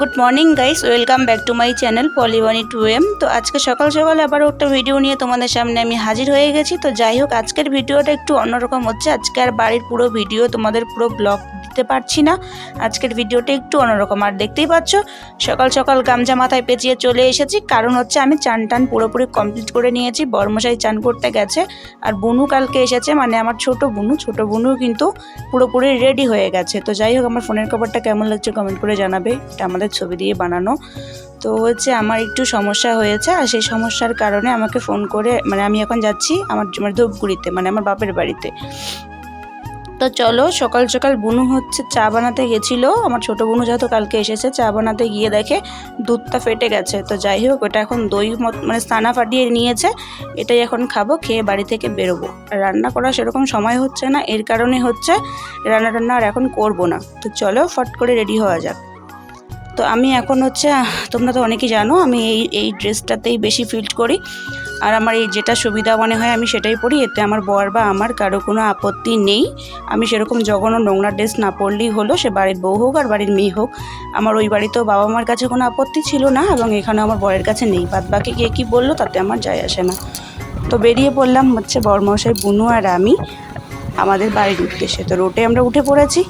Good morning guys welcome back to my channel পলিওয়ানি টু এম তো আজকে সকাল সকাল আবারও একটা ভিডিও নিয়ে তোমাদের সামনে আমি হাজির হয়ে গেছি। তো যাই হোক, আজকের ভিডিওটা একটু অন্যরকম হচ্ছে। আজকে আর বাড়ির পুরো ভিডিও তোমাদের পুরো ব্লগ দিতে পারছি না। আজকের ভিডিওটা একটু অন্যরকম। আর দেখতেই পাচ্ছ, সকাল সকাল গামছা মাথায় পেঁচিয়ে চলে এসেছি। কারণ হচ্ছে আমি চান টান পুরোপুরি কমপ্লিট করে নিয়েছি। বর্মশাই চান করতে গেছে। আর বুনু কালকে এসেছে। মানে আমার ছোট বুনু ছোট বুনু কিন্তু পুরোপুরি রেডি হয়ে গেছে। তো যাই হোক, আমার ফোনের খবরটা কেমন লাগছে কমেন্ট করে জানাবে। এটা আমাদের ছবি দিয়ে বানানো। তো হচ্ছে আমার একটু সমস্যা হয়েছে আর সেই সমস্যার কারণে আমাকে ফোন করে মানে আমি এখন যাচ্ছি আমার মানে ধূপগুড়িতে মানে আমার বাপের বাড়িতে। তো চলো সকাল সকাল বুনু হচ্ছে চা বানাতে গেছিল। আমার ছোট বুনু যেহেতু কালকে এসেছে, চা বানাতে গিয়ে দেখে দুধটা ফেটে গেছে। তো যাই হোক, ওটা এখন দই মত মানে স্নানা ফাটিয়ে নিয়েছে, এটাই এখন খাব, খেয়ে বাড়ি থেকে বেরোবো। রান্না করা সেরকম সময় হচ্ছে না, এর কারণে হচ্ছে রান্না টান্না আর এখন করব না। তো চলো ফট করে রেডি হওয়া যাক। তো আমি এখন হচ্ছে তোমরা তো অনেকেই জানো, আমি এই এই ড্রেসটাতেই বেশি ফিল করি। আর আমার এই যেটা সুবিধা মনে হয় আমি সেটাই পরি, এতে আমার বর বা আমার কারও কোনো আপত্তি নেই। আমি সেরকম জঘন্য নোংরা ড্রেস না পরলেই হলো, সে বাড়ির বউ হোক আর বাড়ির মেয়ে হোক। আমার ওই বাড়িতেও বাবা মার কাছে কোনো আপত্তি ছিল না, এবং এখানে আমার বরের কাছে নেই। বাদ বাকি কে কী বলল, তাতে আমার যায় আসে না। তো বেরিয়ে পড়লাম হচ্ছে বরমশাই বুনু আর আমি, আমাদের বাড়ির উদ্দেশ্যে। তো রোটে আমরা উঠে পড়েছি।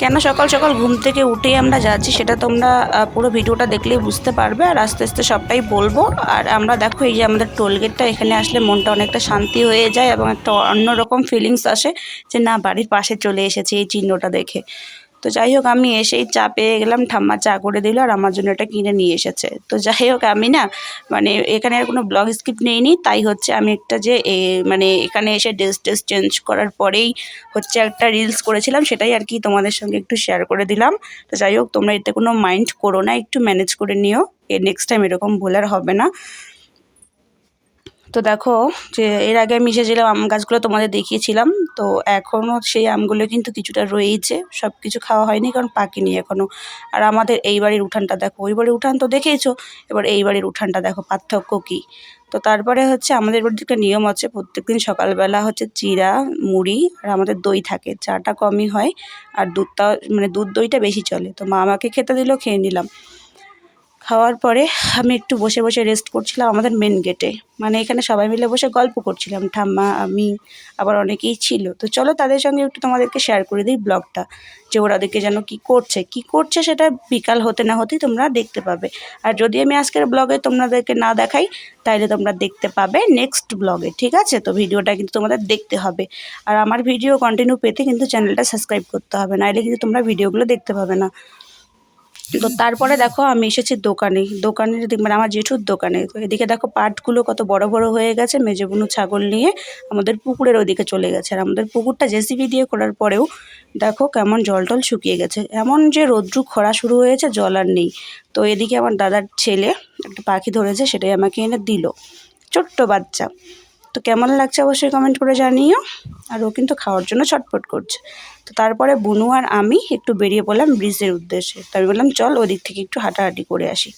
কেন সকাল সকাল ঘুম থেকে উঠেই আমরা যাচ্ছি সেটা তোমরা পুরো ভিডিওটা দেখলেই বুঝতে পারবে। আর আস্তে আস্তে সবটাই বলব। আর আমরা দেখো এই যে আমাদের টোলগেটটা এখানে আসলে মনটা অনেকটা শান্তি হয়ে যায় এবং একটা অন্যরকম ফিলিংস আসে যে না, বাড়ির পাশে চলে এসেছে এই চিহ্নটা দেখে। তো যাই হোক, আমি এসেই চা পেয়ে গেলাম, ঠাম্মা চা করে দিল আর আমার জন্য এটা কিনে নিয়ে এসেছে। তো যাই হোক, আমি না মানে এখানে আর কোনো ব্লগ স্ক্রিপ্ট নেইনি, তাই হচ্ছে আমি একটা যে মানে এখানে এসে ড্রেস টেস চেঞ্জ করার পরেই হচ্ছে একটা রিলস করেছিলাম, সেটাই আর কি তোমাদের সঙ্গে একটু শেয়ার করে দিলাম। তো যাই হোক, তোমরা এতে কোনো মাইন্ড করো না, একটু ম্যানেজ করে নিও। এ নেক্সট টাইম এরকম ভুল আর হবে না। তো দেখো যে এর আগে আমি এসেছিলাম আম গাছগুলো তোমাদের দেখিয়েছিলাম, তো এখনও সেই আমগুলো কিন্তু কিছুটা রয়েইছে সব কিছু খাওয়া হয়নি কারণ পাকেনি এখনও আর আমাদের এই বাড়ির উঠানটা দেখো, ওই বাড়ির উঠান তো দেখেইছো এবার এই বাড়ির উঠানটা দেখো, পার্থক্য কী? তো তারপরে হচ্ছে আমাদের বাড়ির একটা নিয়ম আছে, প্রত্যেকদিন সকালবেলা হচ্ছে চিরা মুড়ি আর আমাদের দই থাকে, চাটা কমই হয় আর দুধটা মানে দুধ দইটা বেশি চলে। তো মা আমাকে খেতে দিল, খেয়ে নিলাম। খাওয়ার পরে আমি একটু বসে বসে রেস্ট করছিলাম আমাদের মেন গেটে মানে এখানে সবাই মিলে বসে গল্প করছিলাম, ঠাম্মা, আমি, আবার অনেকেই ছিল। তো চলো তাদের সঙ্গে একটু তোমাদেরকে শেয়ার করে দিই ব্লগটা যে ওরা দেখে যেন কি করছে। কি করছে সেটা বিকাল হতে না হতেই তোমরা দেখতে পাবে। আর যদি আমি আজকের ব্লগে তোমাদেরকে না দেখাই তাহলে তোমরা দেখতে পাবে নেক্সট ব্লগে ঠিক আছে? তো ভিডিওটা কিন্তু তোমাদের দেখতে হবে। আর আমার ভিডিও কন্টিনিউ পেতে কিন্তু চ্যানেলটা সাবস্ক্রাইব করতে হবে নাহলে কিন্তু তোমরা ভিডিওগুলো দেখতে পাবে না। তো তারপরে দেখো আমি এসেছি দোকানে। দোকানের দিক- মানে আমার জেঠুর দোকানে। তো এদিকে দেখো পাটগুলো কত বড় বড় হয়ে গেছে মেজেবুনু ছাগল নিয়ে আমাদের পুকুরের ওদিকে চলে গেছে। আর আমাদের পুকুরটা জেসিবি দিয়ে করার পরেও দেখো কেমন জল টল শুকিয়ে গেছে। এমন যে রৌদ্রু খরা শুরু হয়েছে, জল আর নেই। তো এদিকে আমার দাদার ছেলে একটা পাখি ধরেছে, সেটাই আমাকে এনে দিল। ছোট্ট বাচ্চা। তো কেমন লাগছে অবশ্যই কমেন্ট করে জানিও। আর ও কিন্তু খাওয়ার জন্য ছটফট করছে। তো তারপরে বুনু আর আমি একটু বেরিয়ে পড়লাম ব্রিজের উদ্দেশ্যে। তো আমি বললাম চল ওদিক থেকে একটু হাঁটাহাঁটি করে আসি।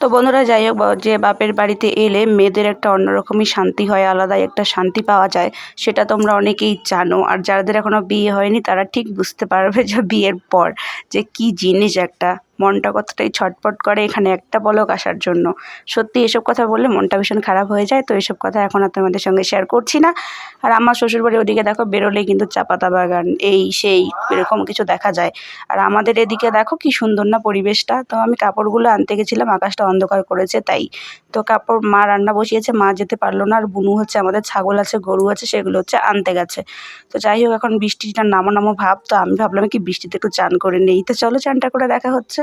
তো বন্ধুরা যাই হোক যে বাপের বাড়িতে এলে মেয়েদের একটা অন্যরকমই শান্তি হয় আলাদাই একটা শান্তি পাওয়া যায় সেটা তোমরা অনেকেই জানো। আর যাদের এখনও বিয়ে হয়নি তারা ঠিক বুঝতে পারবে যে বিয়ের পর যে কি জিনিস একটা। মনটা কতটাই ছটপট করে এখানে একটা পলক আসার জন্য। সত্যি এসব কথা বললে মনটা ভীষণ খারাপ হয়ে যায়, তো এসব কথা এখন আর তোমাদের সঙ্গে শেয়ার করছি না। আর আমার শ্বশুরবাড়ি ওদিকে দেখো বেরোলেই কিন্তু চা পাতা বাগান, এই সেই এরকম কিছু দেখা যায়। আর আমাদের এদিকে দেখো কি সুন্দর না পরিবেশটা, তো আমি কাপড়গুলো আনতে গেছিলাম, আকাশটা অন্ধকার করেছে তাই। তো কাপড় মা রান্না বসিয়েছে, মা যেতে পারল না, আর বুনু হচ্ছে আমাদের ছাগল আছে, গরু আছে, সেগুলো হচ্ছে আনতে গেছে। তো যাই হোক, এখন বৃষ্টিটা নামো নামো ভাব, তো আমি ভাবলাম কি বৃষ্টিতে একটু চান করে নেই। তো চলো চানটা করে দেখা হচ্ছে।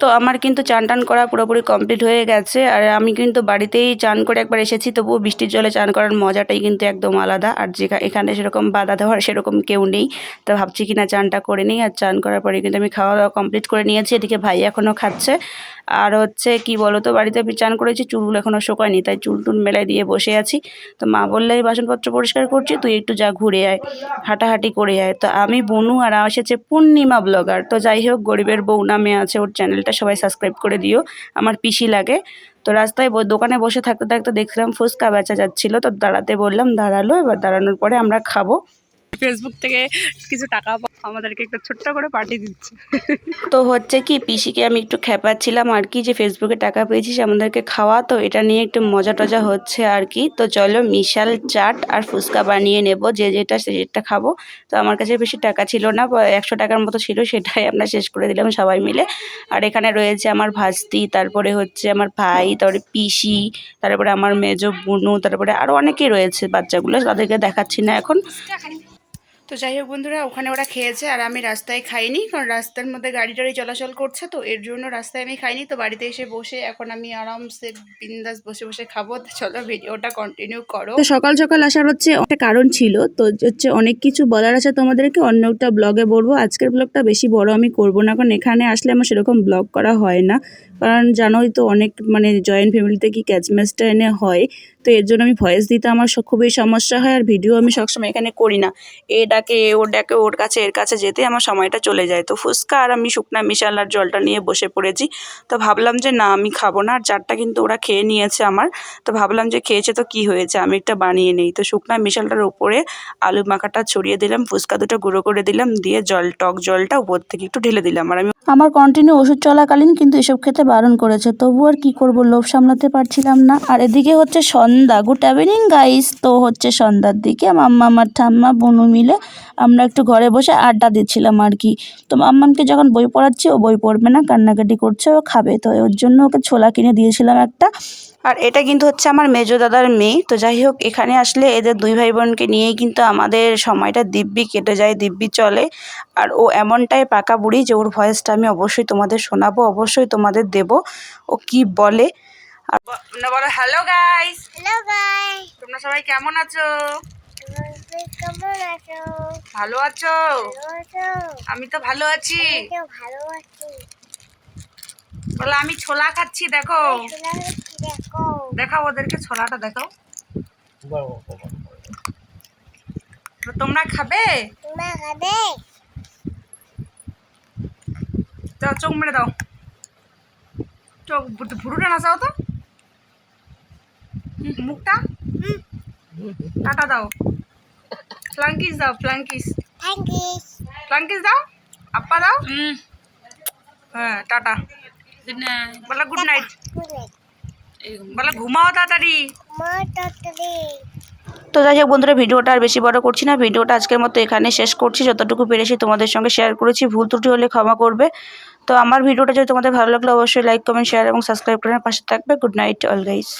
তো আমার কিন্তু চান টান করা পুরোপুরি কমপ্লিট হয়ে গেছে আর আমি কিন্তু বাড়িতেই চান করে একবার এসেছি, তবুও বৃষ্টির জলে চান করার মজাটাই কিন্তু একদম আলাদা। আর যেখা, এখানে সেরকম বাধা দেওয়ার সেরকম কেউ নেই। তো ভাবছি কিনা চানটা করে নিই আর চান করার পরে কিন্তু আমি খাওয়া দাওয়া কমপ্লিট করে নিয়েছি। এদিকে ভাই এখনও খাচ্ছে। আর হচ্ছে কি বলো তো বাড়িতে আমি চান করেছি চুলগুলো এখনও শোকায়নি, তাই চুল টুল মেলায় দিয়ে বসে আছি। তো মা বললে বাসনপত্র পরিষ্কার করছি, তুই একটু যা ঘুরে আয়, হাঁটাহাঁটি করে আয়। তো আমি বনু আর এসেছে পূর্ণিমা ব্লগার। তো যাই হোক, গরিবের বউ নামে আছে। আছে ওর চ্যানেলটা সবাই সাবস্ক্রাইব করে দিও, আমার পিসি লাগে। তো রাস্তায় দোকানে বসে থাকতে থাকতে দেখলাম ফুচকা বেচা যাচ্ছিল, তো দাঁড়াতে বললাম, দাঁড়াল, এবার দাঁড়ানোর পরে আমরা খাব। ফেসবুক থেকে কিছু টাকা আমাদেরকে একটা ছোট্ট করে পাঠিয়ে দিচ্ছে। তো হচ্ছে কি পিসিকে আমি একটু খেপাচ্ছিলাম আর কি যে ফেসবুকে টাকা পেয়েছিস আমাদেরকে খাওয়া তো এটা নিয়ে একটু মজা টজা হচ্ছে আর কি। তো চলো মিশাল চাট আর ফুচকা বানিয়ে নেব যে যেটা সে যেটা খাব। তো আমার কাছে বেশি টাকা ছিল না একশো টাকার মতো ছিল সেটাই আমরা শেষ করে দিলাম সবাই মিলে। আর এখানে রয়েছে আমার ভাস্তি তারপরে হচ্ছে আমার ভাই তারপরে পিসি তারপরে আমার মেজো বুনু তারপরে আরও অনেকেই রয়েছে বাচ্চাগুলো তাদেরকে দেখাচ্ছি না এখন। তো যাই হোক বন্ধুরা, ওখানে ওরা খেয়েছে আর আমি রাস্তায় খাইনি, কারণ রাস্তার মধ্যে গাড়ি টাড়ি চলাচল করছে, তো এর জন্য রাস্তায় আমি খাইনি। তো বাড়িতে এসে বসে এখন আমি আরামসে বিন্দাস বসে বসে খাব। চলো ভিডিওটা কন্টিনিউ করো। তো সকাল সকাল আসার হচ্ছে একটা কারণ ছিল, তো হচ্ছে অনেক কিছু বলার আছে তোমাদেরকে, অন্য একটা ব্লগে বলব। আজকের ব্লগটা বেশি বড় আমি করব না, কারণ এখানে আসলে আমার সেরকম ব্লগ করা হয় না। কারণ জানোই তো অনেক মানে জয়েন্ট ফ্যামিলিতে কি ক্যাচ ম্যাচটা এনে হয়। তো এর জন্য আমি ভয়েস দিতে আমার খুবই সমস্যা হয় আর ভিডিও আমি সবসময় এখানে করি না। এ ডাকে ওর ডাকে, ওর কাছে, এর কাছে যেতে আমার সময়টা চলে যায়। তো ফুচকা আর আমি শুকনা মিশাল আর জলটা নিয়ে বসে পড়েছি। তো ভাবলাম যে না, আমি খাব না। আর চারটা কিন্তু ওরা খেয়ে নিয়েছে আমার। তো ভাবলাম যে খেয়েছে তো কি হয়েছে? আমি একটা বানিয়ে নেই। তো শুকনা মিশালটার উপরে আলু মাখাটা ছড়িয়ে দিলাম, ফুচকা দুটো গুঁড়ো করে দিলাম, দিয়ে জল, টক জলটা উপর থেকে একটু ঢেলে দিলাম। আর আমি আমার কন্টিনিউ ওষুধ চলাকালীন কিন্তু এসব খেতে বারণ করেছে। তবু আর কি করব? লোভ সামলাতে পারছিলাম না। আর এদিকে হচ্ছে সন্ধ্যা। গুড ইভিনিং গাইস তো হচ্ছে সন্ধ্যার দিকে মাম্মা, আমার ঠাম্মা, বনু মিলে আমরা একটু ঘরে বসে আড্ডা দিচ্ছিলাম আর কি। তো মাম্মামকে যখন বই পড়াচ্ছি, ও বই পড়বে না, কান্নাকাটি করছে, ও খাবে। তো ওর জন্য ওকে ছোলা কিনে দিয়েছিলাম একটা। আর এটা কিন্তু হচ্ছে আমার মেজো দাদার মেয়ে। তো যাই হোক, এখানে আসলে এদের দুই ভাই বোনকে নিয়েই কিন্তু আমাদের সময়টা দিব্যি কেটে যায়, দিব্যি চলে। আর ও এমনটাই পাকা বুড়ি যে ওর ভয়েসটা আমি অবশ্যই তোমাদের শোনাবো, অবশ্যই তোমাদের দেব। ও কি বলে? বলো হ্যালো গাইস হ্যালো গাই তোমরা সবাই কেমন আছো? ভালো আছো? আমি তো ভালো আছি। বলো আমি ছোলা খাচ্ছি দেখো। দেখাও ওদেরকে ছোলাটা দেখাও। তোমরা খাবে? চোখ মেরে দাও। চোখ ভুরুটা নাচাও তো। মুখটা? টাটা দাও। ফ্লাঙ্কিস দাও ফ্লাঙ্কিস ফ্লাঙ্কিস দাও? আপ্পা দাও? হ্যাঁ টাটা। বলো গুড নাইট বলো ঘুমাও তাড়াতাড়ি। তো যাই হোক বন্ধুরা ভিডিওটা আর বেশি বড় করছি না। ভিডিওটা আজকের মতো এখানে শেষ করছি। যতটুকু পেরেছি তোমাদের সঙ্গে শেয়ার করেছি ভুল ত্রুটি হলে ক্ষমা করবে। তো আমার ভিডিওটা যদি তোমাদের ভালো লাগলে অবশ্যই লাইক কমেন্ট শেয়ার এবং সাবস্ক্রাইব করে পাশে থাকবে। Good night all guys